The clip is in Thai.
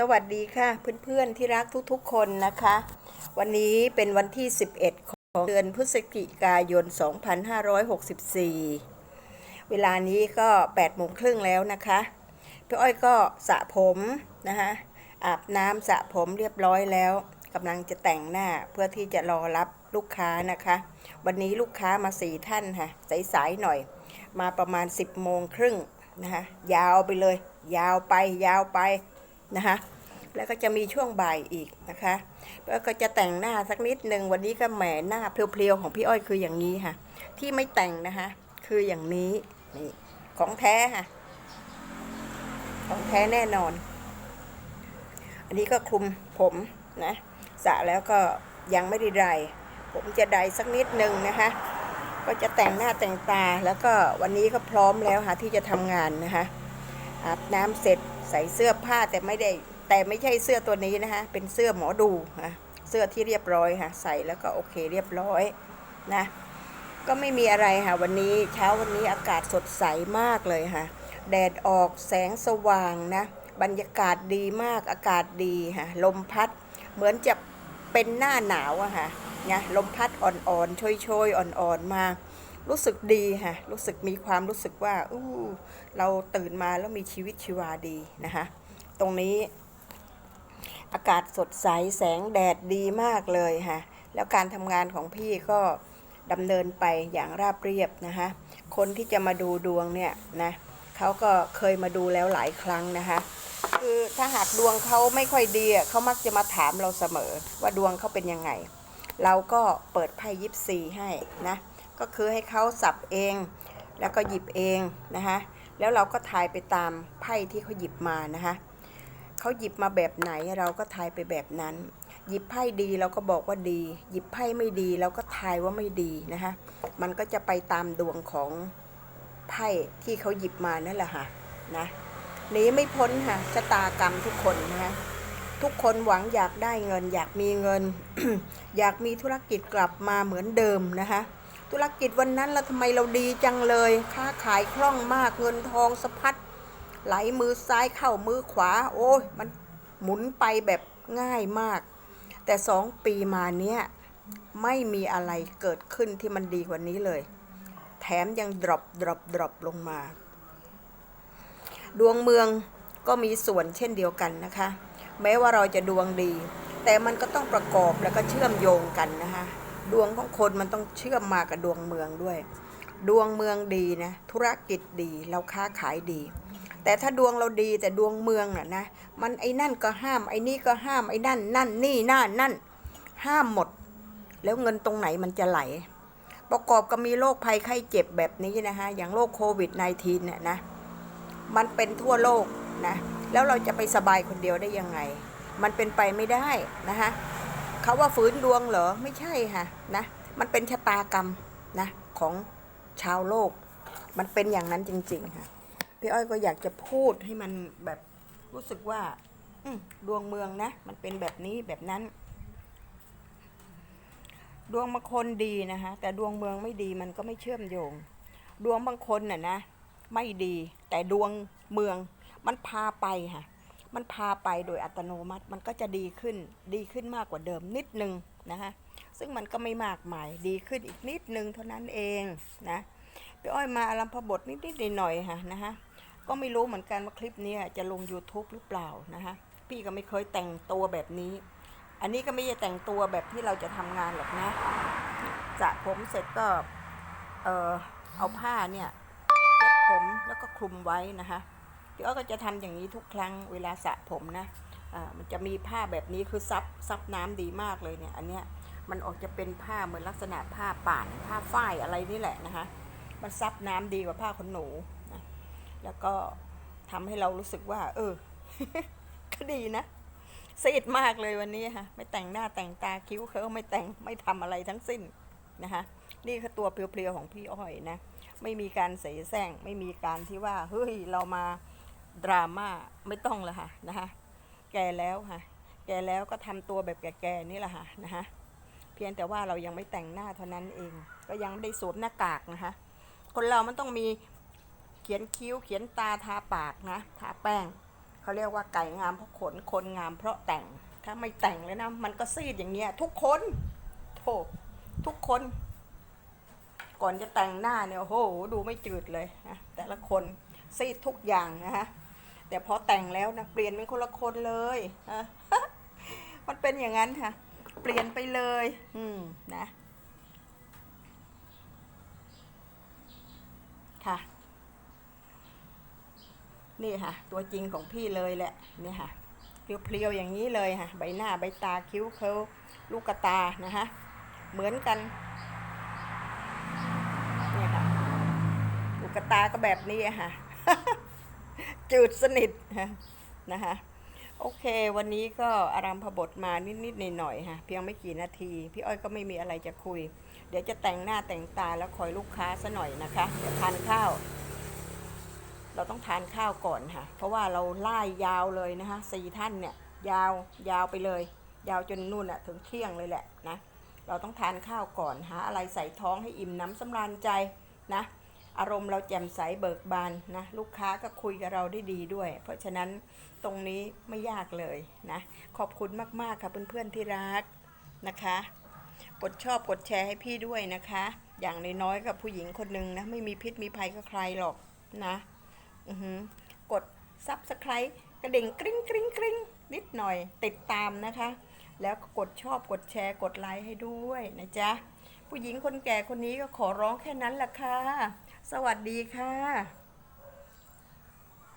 สวัสดีค่ะเพื่อนๆที่รักทุกๆคนนะคะ วันนี้เป็นวันที่ 11 ของเดือนพฤศจิกายน 2564 เวลานี้ก็8โมงครึ่งแล้วนะคะพี่อ้อยก็สระผมนะคะอาบน้ำสระผมเรียบร้อยแล้วกำลังจะแต่งหน้าเพื่อที่จะรอรับลูกค้านะคะ วันนี้ลูกค้ามาสี่ท่านค่ะสายๆหน่อย มาประมาณ 10โมงครึ่งนะคะยาวไปเลย ยาวไปยาวไป นะคะ แล้วก็จะมีช่วงบ่ายอีกนะคะ แล้วก็จะแต่งหน้าสักนิดหนึ่งวันนี้ก็แหมหน้าเพรียวๆของพี่อ้อยคืออย่างนี้ค่ะ ที่ไม่แต่งนะคะ คืออย่างนี้นี่ของแท้ค่ะ ของแท้แน่นอน อันนี้ก็คลุมผมนะสระแล้วก็ยังไม่ได้ไดผมจะไดสักนิดหนึ่งนะคะ ก็จะแต่งหน้าแต่งตาแล้วก็วันนี้ก็พร้อมแล้วค่ะที่จะทำงานนะคะอาบน้ำเสร็จ ส่เสื้อผ้าแต่ไม่ได้แต่ไม่ใช่เสื้อตัวนี้นะคะเป็นเสื้อหมอดูค่ะเสื้อที่เรียบร้อยค่ะใส่แล้วก็โอเคเรียบร้อยนะก็ไม่มีอะไรค่ะวันนี้เช้าวันนี้อากาศสดใสมากเลยค่ะแดดออกแสงสว่างนะบรรยากาศดีมากอากาศดีค่ะลมพัดเหมือนจะเป็นหน้าหนาวอะค่ะนะลมพัดอ่อนๆโชยๆอ่อนๆมา รู้สึกดีค่ะรู้สึกมีความรู้สึกว่าอู้เราตื่นมาแล้วมีชีวิตชีวาดีนะคะตรงนี้ อากาศสดใสแสงแดดดีมากเลยค่ะแล้วการทำงานของพี่ก็ดำเนินไปอย่างราบเรียบนะคะคนที่จะมาดูดวงเนี่ยนะเขาก็เคยมาดูแล้วหลายครั้งนะคะคือถ้าหากดวงเขาไม่ค่อยดีเขามักจะมาถามเราเสมอว่าดวงเขาเป็นยังไง เราก็เปิดไพ่ยิปซีให้นะ ก็คือให้เขาสับเอง แล้วก็หยิบเองนะคะแล้วเราก็ทายไปตามไพ่ที่เขาหยิบมานะคะเขาหยิบมาแบบไหนเราก็ทายไปแบบนั้น หยิบไพ่ดีเราก็บอกว่าดี หยิบไพ่ไม่ดีเราก็ทายว่าไม่ดีนะคะมันก็จะไปตามดวงของไพ่ที่เขาหยิบมานั่นแหละค่ะนะหนีไม่พ้นค่ะชะตากรรมทุกคนนะคะทุกคนหวังอยากได้เงิน อยากมีเงิน อยากมีธุรกิจกลับมาเหมือนเดิมนะคะ ธุรกิจวันนั้นเราทำไมเราดีจังเลย ค้าขายคล่องมากเงินทองสะพัดไหลมือซ้ายเข้ามือขวา โอ้ยมันหมุนไปแบบง่ายมาก แต่สองปีมาเนี้ยไม่มีอะไรเกิดขึ้นที่มันดีกว่านี้เลย แถมยังดรอปดรอปดรอปลงมา ดวงเมืองก็มีส่วนเช่นเดียวกันนะคะ แม้ว่าเราจะดวงดี แต่มันก็ต้องประกอบแล้วก็เชื่อมโยงกันนะคะ ดวงของคนมันต้องเชื่อมมากับดวงเมืองด้วย ดวงเมืองดีนะ ธุรกิจดีเราค้าขายดี แต่ถ้าดวงเราดีแต่ดวงเมืองน่ะนะ มันไอ้นั่นก็ห้ามไอ้นี่ก็ห้ามไอ้นั่น นั่นนี่นั่นนั่น ห้ามหมด แล้วเงินตรงไหนมันจะไหล ประกอบกับมีโรคภัยไข้เจ็บแบบนี้นะคะอย่างโรคโควิด -19 เนี่ยนะ มันเป็นทั่วโลกนะ แล้วเราจะไปสบายคนเดียวได้ยังไง มันเป็นไปไม่ได้นะคะ เขาว่าฝืนดวงเหรอไม่ใช่ค่ะนะมันเป็นชะตากรรมนะของชาวโลก มันเป็นอย่างนั้นจริง ๆ ค่ะพี่อ้อยก็อยากจะพูดให้มันแบบรู้สึกว่าดวงเมืองนะ มันเป็นแบบนี้แบบนั้น ดวงบางคนดีนะคะแต่ดวงเมืองไม่ดีมันก็ไม่เชื่อมโยง ดวงบางคนน่ะนะ ไม่ดี แต่ดวงเมืองมันพาไปค่ะ มันพาไปโดยอัตโนมัติมันก็จะดีขึ้น ดีขึ้นมากกว่าเดิมนิดนึงนะคะซึ่งมันก็ไม่มากมายดีขึ้นอีกนิดนึงเท่านั้นเองนะพี่อ้อยมาอารัมพบทนิดๆหน่อยๆค่ะนะคะก็ไม่รู้เหมือนกันว่าคลิปนี้จะลง YouTube หรือเปล่านะคะพี่ก็ไม่เคยแต่งตัวแบบนี้ อันนี้ก็ไม่ใช่แต่งตัวแบบที่เราจะทำงานหรอกนะสระผมเสร็จก็เออเอาผ้าเนี่ยเช็ดผมแล้วก็คลุมไว้นะคะ พี่อ้อยก็จะทำอย่างนี้ทุกครั้งเวลาสระผมนะอ่ามันจะมีผ้าแบบนี้คือซับซับน้ำดีมากเลยเนี่ย อันเนี้ยมันออกจะเป็นผ้าเหมือนลักษณะผ้าป่านผ้าฝ้ายอะไรนี่แหละนะคะ มันซับน้ำดีกว่าผ้าขนหนูนะแล้วก็ทำให้เรารู้สึกว่า เออก็ดีนะซีดมากเลยวันนี้ค่ะ ไม่แต่งหน้าแต่งตาคิ้วเคิ้วไม่แต่งไม่ทำอะไรทั้งสิ้นนะคะนี่คือตัวเพลียวๆของพี่อ้อยนะ ไม่มีการเสแสร้งไม่มีการที่ว่าเฮ้ยเรามา ดราม่าไม่ต้องละค่ะนะคะแก่แล้วค่ะ แก่แล้วก็ทำตัวแบบแก่ๆนี่แหละค่ะนะคะเพียงแต่ว่าเรายังไม่แต่งหน้าเท่านั้นเอง ก็ยังไม่ได้สวมหน้ากากนะคะคนเรามันต้องมีเขียนคิ้วเขียนตาทาปากนะทาแป้งเขาเรียกว่าไก่งามเพราะขนคนงามเพราะแต่งถ้าไม่แต่งเลยนะมันก็ซีดอย่างเงี้ย ทุกคนโถทุกคน ก่อนจะแต่งหน้าเนี่ยโอ้โหดูไม่จืดเลยนะแต่ละคนซีดทุกอย่างนะฮะ แต่พอแต่งแล้วนะเปลี่ยนเป็นคนละคนเลยมันเป็นอย่างนั้นค่ะ เปลี่ยนไปเลย อืมนะค่ะ นี่ค่ะ ตัวจริงของพี่เลยแหละนี่ค่ะเพรียวๆอย่างนี้เลยค่ะ ใบหน้าใบตาคิ้วเคิ้วลูกกตานะคะเหมือนกันเนี่ยค่ะลูกกตาก็แบบนี้ค่ะ จืดสนิทค่ะนะคะโอเค วันนี้ก็อารัมพบทมานิดๆหน่อยๆค่ะเพียงไม่กี่นาที พี่อ้อยก็ไม่มีอะไรจะคุย เดี๋ยวจะแต่งหน้าแต่งตาแล้วคอยลูกค้าซะหน่อยนะคะเดี๋ยวทานข้าว เราต้องทานข้าวก่อนค่ะ เพราะว่าเราไล่ยาวเลยนะคะสี่ท่านเนี่ยยาวยาวไปเลย ยาวจนนู่นอะถึงเที่ยงเลยแหละนะเราต้องทานข้าวก่อนหาอะไรใส่ท้องให้อิ่มน้ำสำราญใจนะ อารมณ์เราแจ่มใสเบิกบานนะลูกค้าก็คุยกับเราได้ดีด้วย เพราะฉะนั้นตรงนี้ไม่ยากเลยนะขอบคุณมากๆค่ะเพื่อนๆที่รักนะคะ กดชอบกดแชร์ให้พี่ด้วยนะคะ อย่างน้อยๆกับผู้หญิงคนหนึ่งนะไม่มีพิษมีภัยกับใครหรอกนะอือหือกด subscribe กระดิ่งกริ๊งกริ๊งกริ๊งนิดหน่อยติดตามนะคะ แล้วก็กดชอบกดแชร์กดไลค์ให้ด้วยนะจ๊ะผู้หญิงคนแก่คนนี้ก็ขอร้องแค่นั้นแหละค่ะ สวัสดีค่ะ